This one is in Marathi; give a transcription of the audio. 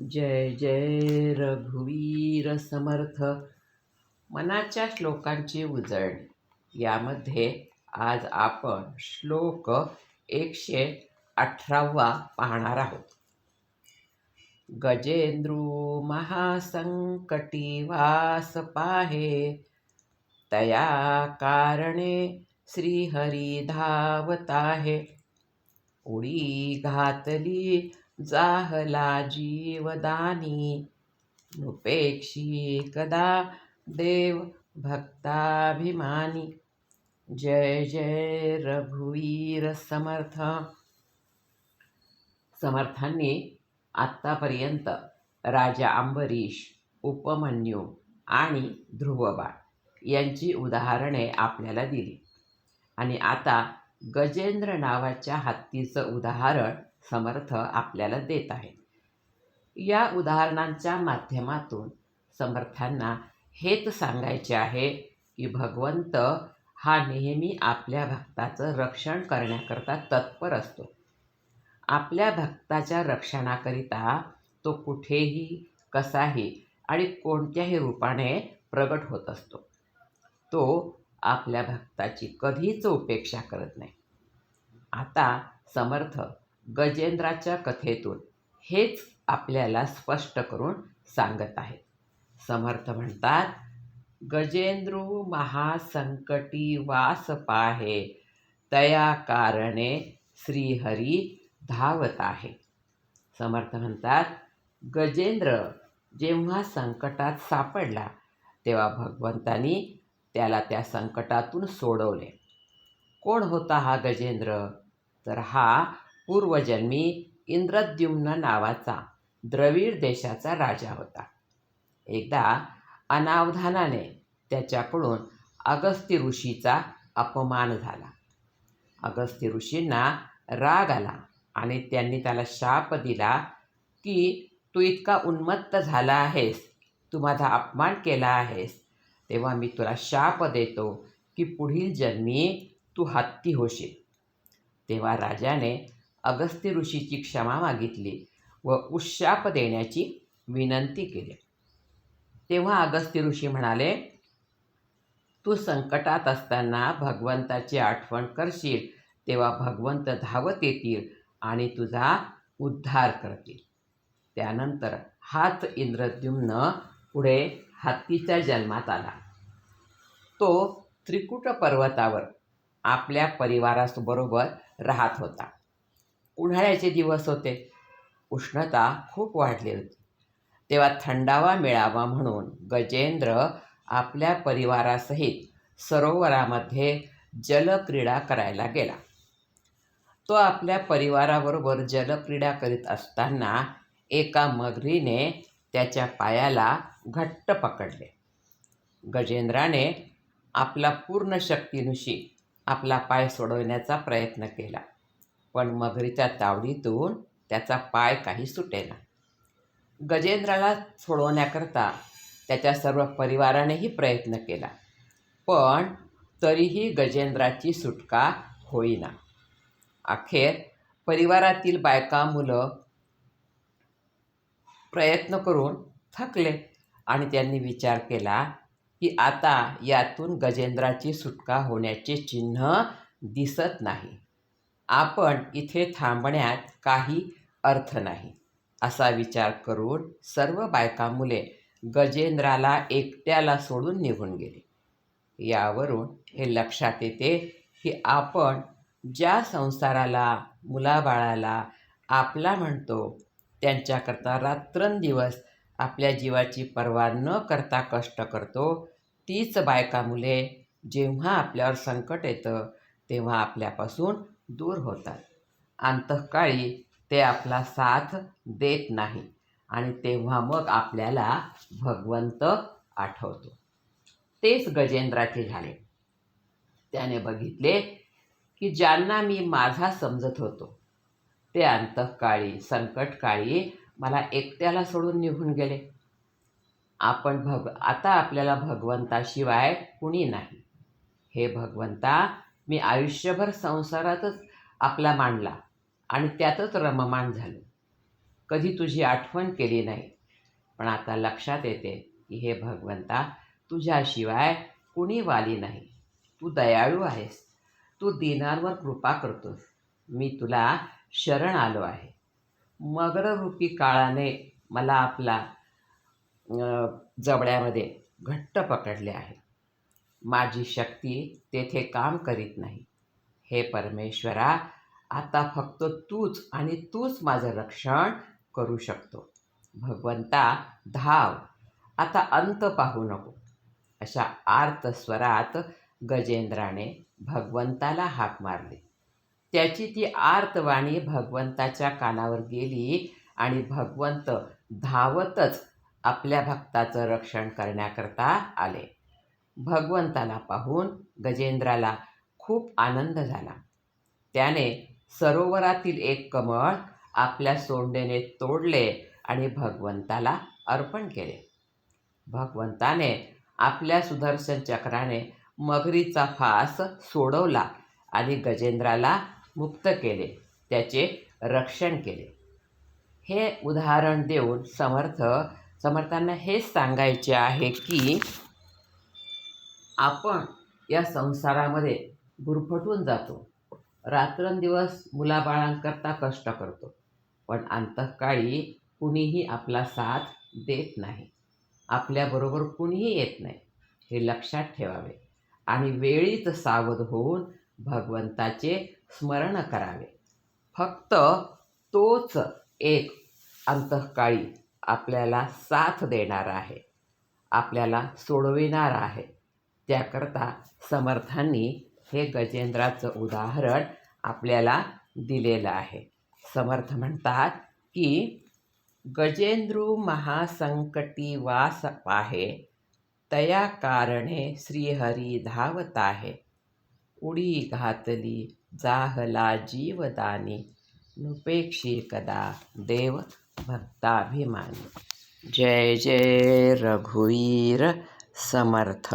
जय जय रघुवीर समर्थ. मनाच्या श्लोकांची उजळणी. यामध्ये आज आपण श्लोक एकशे अठरावा पाहणार आहोत. गजेंद्रू महासंकटी वास पाहे. तया कारणे श्रीहरी धावत आहे उडी घातली जाहला जीवदानी उपेक्षी कदा देव भक्ताभिमानी। जय जय रघुवीर समर्थ। समर्थांनी आत्तापर्यंत राजा अंबरीश उपमन्यू आणि ध्रुवबाळ यांची उदाहरणे आपल्याला दिली. आणि आता गजेंद्र नावाच्या हत्तीचं उदाहरण समर्थ आपल्याला देत आहे या उदाहरणांच्या माध्यमातून समर्थांना हेच सांगायचे आहे की भगवंत हा नेहमी आपल्या भक्ताचं रक्षण करण्याकरता तत्पर असतो. आपल्या भक्ताच्या रक्षणाकरिता तो कुठेही कसाही आणि कोणत्याही रूपाने प्रगट होत असतो. तो आपल्या भक्ताची कधीच उपेक्षा करत नाही. आता समर्थ गजेंद्राच्या कथेतून हेच आपल्याला स्पष्ट करून सांगत आहेत. समर्थ म्हणतात गजेंद्रू महासंकटी वास पाहे तया कारणे श्रीहरी धावत आहे. समर्थ म्हणतात गजेंद्र जेव्हा संकटात सापडला तेव्हा भगवंतानी त्याला त्या संकटातून सोडवले. कोण होता हा गजेंद्र? तर हा पूर्वजन्मी इंद्रद्युम्न नावाचा द्रविड देशाचा राजा होता. एकदा अनावधानाने त्याच्याकडून अगस्त्य ऋषीचा अपमान झाला. अगस्त्य ऋषींना राग आला आणि त्यांनी त्याला शाप दिला की तू इतका उन्मत्त झाला आहेस तू माझा अपमान केला आहेस. तेव्हा मी तुला शाप देतो की पुढील जन्मी तू हत्ती होशील. तेव्हा राजाने अगस्त्य ऋषीची क्षमा मागितली व उशाप देण्याची विनंती केली. तेव्हा अगस्त्य ऋषी म्हणाले तू संकटात असताना भगवंताची आठवण करशील तेव्हा भगवंत धावत येतील आणि तुझा उद्धार करतील. त्यानंतर हाच इंद्रद्युम्न पुढे हत्तीच्या जन्मात आला. तो त्रिकुट पर्वतावर आपल्या परिवारासबरोबर राहत होता. उन्हाळ्याचे दिवस होते. उष्णता खूप वाढली होती. तेव्हा थंडावा मिळावा म्हणून गजेंद्र आपल्या परिवारासहित सरोवरामध्ये जलक्रीडा करायला गेला. तो आपल्या परिवाराबरोबर जलक्रीडा करीत असताना एका मगरीने त्याच्या पायाला घट्ट पकडले. गजेंद्राने आपला पूर्ण शक्तीनुशी आपला पाय सोडवण्याचा प्रयत्न केला. पण मगरीच्या तावडीतून त्याचा पाय काही सुटेना. गजेंद्राला सोडवण्याकरता त्याच्या सर्व परिवारानेही प्रयत्न केला. पण तरीही गजेंद्राची सुटका होईना. अखेर परिवारातील बायका मुलं प्रयत्न करून थकले आणि त्यांनी विचार केला की आता यातून गजेंद्राची सुटका होण्याचे चिन्ह दिसत नाही. आपण इथे थांबण्यात काही अर्थ नाही असा विचार करून सर्व बायका मुले गजेंद्राला एकट्याला सोडून निघून गेले. यावरून हे लक्षात येते की आपण ज्या संसाराला मुलाबाळाला आपला म्हणतो त्यांच्याकरता रात्रंदिवस आपल्या जीवाची पर्वा न करता कष्ट करतो तीच बायका मुले जेव्हा आपल्यावर संकट येतं तेव्हा आपल्यापासून दूर होतात. अंतकाळी ते आपला साथ देत नाही आणि तेव्हा मग आपल्याला भगवंत आठवतो. तेच गजेंद्राचे झाले. त्याने बघितले की ज्यांना मी माझा समजत होतो ते अंतकाळी संकटकाळी मला एकट्याला सोडून निघून गेले. आपण भग आता आपल्याला भगवंताशिवाय कुणी नाही. हे भगवंता मी आयुष्यभर संसारातच आपला मांडला आणि त्यातच रममाण झालो. कधी तुझी आठवण केली नाही पण आता लक्षात येते की हे भगवंता तुझ्याशिवाय कुणी वाली नाही. तू दयाळू आहेस. तू दिनांवर कृपा करतोस. मी तुला शरण आलो आहे. मगररूपी काळाने मला आपला जबड्यामध्ये घट्ट पकडले आहे. माझी शक्ती तेथे काम करीत नाही. हे परमेश्वरा आता फक्त तूच आणि तूच माझं रक्षण करू शकतो. भगवंता धाव. आता अंत पाहू नको. अशा आर्त स्वरात गजेंद्राने भगवंताला हाक मारली. त्याची ती आर्तवाणी भगवंताच्या कानावर गेली आणि भगवंत धावतच आपल्या भक्ताचं रक्षण करण्याकरता आले. भगवंताला पाहून गजेंद्राला खूप आनंद झाला. त्याने सरोवरातील एक कमळ आपल्या सोंडेने तोडले आणि भगवंताला अर्पण केले. भगवंताने आपल्या सुदर्शन चक्राने मगरीचा फास सोडवला आणि गजेंद्राला मुक्त केले त्याचे रक्षण केले. हे उदाहरण देऊन समर्थ समर्थांना हेच सांगायचे आहे की आपण या संसारामध्ये गुरफटून जातो. रात्रंदिवस मुलाबाळांकरता कष्ट करतो. पण अंतःकाळी कुणीही आपला साथ देत नाही. आपल्याबरोबर कुणीही येत नाही हे लक्षात ठेवावे आणि वेळीच सावध होऊन भगवंताचे स्मरण करावे. फक्त तोच एक अंतःकाळी आपल्याला साथ देणार आहे आपल्याला सोडविणार आहे. त्याकरता समर्थांनी हे गजेंद्राचं उदाहरण आपल्याला दिलेलं आहे. समर्थ म्हणतात की गजेंद्रू महासंकटी वास पाहे तया कारणे श्रीहरी धावत आहे उडी घातली जाहला जीवदानी नुपेक्षी कदा देव भक्ताभिमानी. जय जय रघुवीर समर्थ।